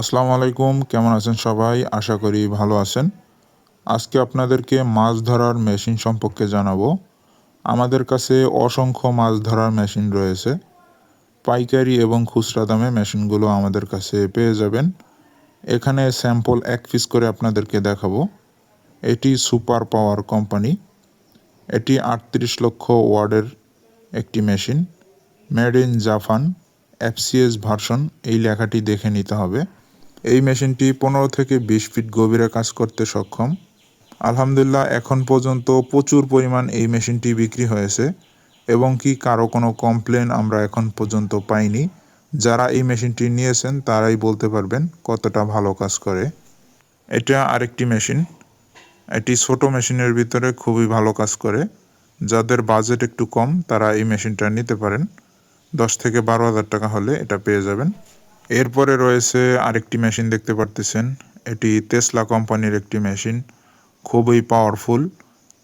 আসসালামু আলাইকুম, কেমন আছেন সবাই? আশা করি ভালো আছেন। আজকে আপনাদেরকে মাছ ধরার মেশিন সম্পর্কে জানাব। আমাদের কাছে অসংখ্য মাছ ধরার মেশিন রয়েছে। পাইকারি এবং খুচরা দামে মেশিনগুলো আমাদের কাছে পেয়ে যাবেন। এখানে স্যাম্পল এক পিস করে আপনাদেরকে দেখাবো। এটি সুপার পাওয়ার কোম্পানি। এটি আটত্রিশ লক্ষ ওয়ার্ডের একটি machine. Made in Japan FCS version, এই লেখাটি দেখে নিতে হবে। এই মেশিনটি পনেরো থেকে বিশ ফিট গভীরে কাজ করতে সক্ষম। আলহামদুলিল্লাহ, এখন পর্যন্ত প্রচুর পরিমাণ এই মেশিনটি বিক্রি হয়েছে এবং কি কারও কোনো কমপ্লেন আমরা এখন পর্যন্ত পাইনি। যারা এই মেশিনটি নিয়েছেন, তারাই বলতে পারবেন কতটা ভালো কাজ করে। এটা আরেকটি মেশিন। এটি ছোট মেশিনের ভিতরে খুবই ভালো কাজ করে। যাদের বাজেট একটু কম, তারা এই মেশিনটা নিতে পারেন। দশ থেকে বারো হাজার টাকা হলে এটা পেয়ে যাবেন। এরপরে রয়েছে আরেকটি মেশিন দেখতে পারতেছেন। এটি তেসলা কোম্পানির একটি মেশিন, খুবই পাওয়ারফুল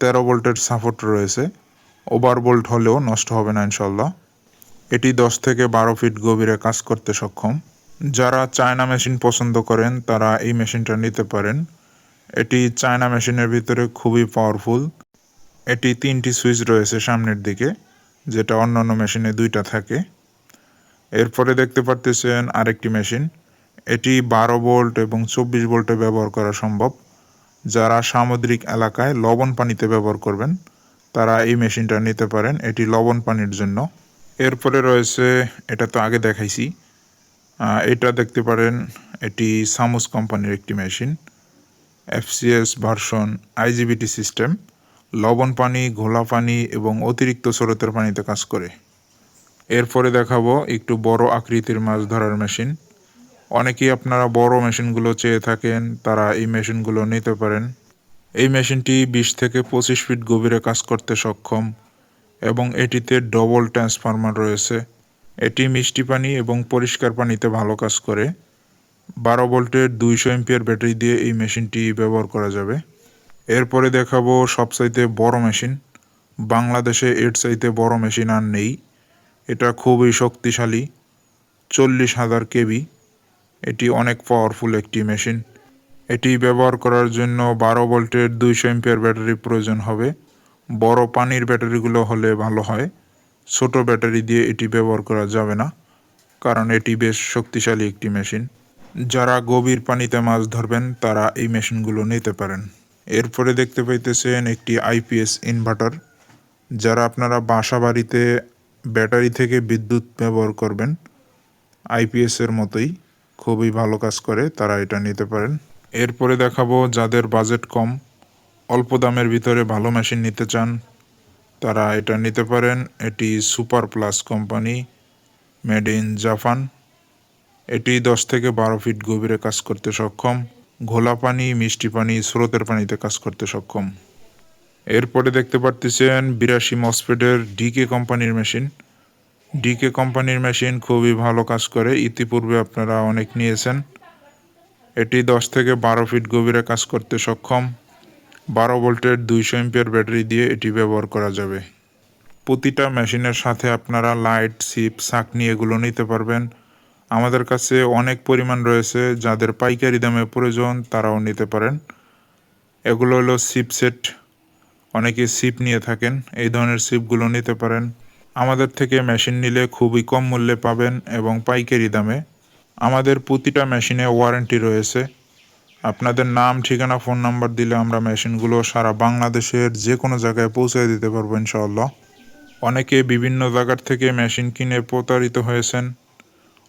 তেরো ভোল্টের সাপোর্ট রয়েছে। ওভার ভোল্ট হলেও নষ্ট হবে না ইনশাল্লাহ এটি দশ থেকে বারো ফিট গভীরে কাজ করতে সক্ষম। যারা চায়না মেশিন পছন্দ করেন, তারা এই মেশিনটা নিতে পারেন। এটি চায়না মেশিনের ভিতরে খুবই পাওয়ারফুল এটি তিনটি সুইচ রয়েছে সামনের দিকে, যেটা অন্যান্য মেশিনে দুইটা থাকে। এরপরে দেখতে পারতেছেন আরেকটি মেশিন। এটি বারো ভোল্ট এবং চব্বিশ ভোল্টে ব্যবহার করা সম্ভব। যারা সামুদ্রিক এলাকায় লবণ পানিতে ব্যবহার করবেন, তারা এই মেশিনটা নিতে পারেন। এটি লবণ পানির জন্য। এরপরে রয়েছে, এটা তো আগে দেখাইছি এটা দেখতে পারেন, এটি সামুস কোম্পানির একটি machine. FCS version IGBT system. লবণ পানি, ঘোলা পানি এবং অতিরিক্ত স্রোতের পানিতে কাজ করে। এরপরে দেখাবো একটু বড় আকৃতির মাছ ধরার মেশিন। অনেকেই আপনারা বড় মেশিনগুলো চেয়ে থাকেন, তারা এই মেশিনগুলো নিতে পারেন। এই মেশিনটি বিশ থেকে পঁচিশ ফিট গভীরে কাজ করতে সক্ষম এবং এটিতে ডবল ট্রান্সফরমার রয়েছে। এটি মিষ্টি পানি এবং পরিষ্কার পানিতে ভালো কাজ করে। বারো ভোল্টের দুইশো এমপিয়ার ব্যাটারি দিয়ে এই মেশিনটি ব্যবহার করা যাবে। এরপরে দেখাবো সবচাইতে বড় মেশিন। বাংলাদেশে এর চাইতে বড় মেশিন আর নেই। এটা খুবই শক্তিশালী, চল্লিশ হাজার কেবি। এটি অনেক পাওয়ারফুল একটি মেশিন এটি ব্যবহার করার জন্য বারো ভোল্টের দুইশো এমপিয়ার ব্যাটারি প্রয়োজন হবে। বড় পানির ব্যাটারিগুলো হলে ভালো হয়। ছোট ব্যাটারি দিয়ে এটি ব্যবহার করা যাবে না, কারণ এটি বেশ শক্তিশালী একটি মেশিন যারা গভীর পানিতে মাছ ধরবেন, তারা এই মেশিনগুলো নিতে পারেন। এরপরে দেখতে পাইতেছেন একটি আইপিএস ইনভার্টার যারা আপনারা বাসা বাড়িতে ব্যাটারি থেকে বিদ্যুৎ ব্যবহার করবেন। আইপিএসের মতোই খুবই ভালো কাজ করে, তারা এটা নিতে পারেন। এরপরে দেখাবো যাদের বাজেট কম, অল্প দামের ভিতরে ভালো মেশিন নিতে চান, তারা এটা নিতে পারেন। এটি super plus company, made in Japan. এটি দশ থেকে বারো ফিট গভীরে কাজ করতে সক্ষম, ঘোলা পানি, মিষ্টি পানি, স্রোতের পানিতে কাজ করতে সক্ষম। এরপরে দেখতে পারতেছেন বিরাশি মসফেটের DK company machine DK company machine খুবই ভালো কাজ করে। ইতিপূর্বে আপনারা অনেক নিয়েছেন। এটি দশ থেকে বারো ফিট গভীরে কাজ করতে সক্ষম। বারো ভোল্টের দুইশো এমপিয়ার ব্যাটারি দিয়ে এটি ব্যবহার করা যাবে। প্রতিটা মেশিনের সাথে আপনারা লাইট সিপ সাকনি এগুলো নিতে পারবেন। আমাদের কাছে অনেক পরিমাণ রয়েছে। যাদের পাইকারি দামে প্রয়োজন তারাও নিতে পারেন। এগুলো হলো সিপ সেট অনেকে সিপ নিয়ে থাকেন, এই ধরনের সিপগুলো নিতে পারেন। আমাদের থেকে মেশিন নিলে খুবই কম মূল্যে পাবেন এবং পাইকারি দামে। আমাদের প্রতিটা মেশিনে ওয়ারেন্টি রয়েছে। আপনাদের নাম, ঠিকানা, ফোন নাম্বার দিলে আমরা মেশিনগুলো সারা বাংলাদেশের যে কোনো জায়গায় পৌঁছে দিতে পারব ইনশাআল্লাহ। অনেকে বিভিন্ন জায়গার থেকে মেশিন কিনে প্রতারিত হয়েছেন।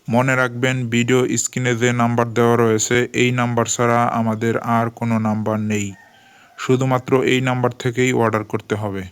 মনে রাখবেন, ভিডিও স্ক্রিনে যে নাম্বার দেওয়া রয়েছে, এই নাম্বার ছাড়া আমাদের আর কোনো নাম্বার নেই। শুধুমাত্র এই নাম্বার থেকেই অর্ডার করতে হবে।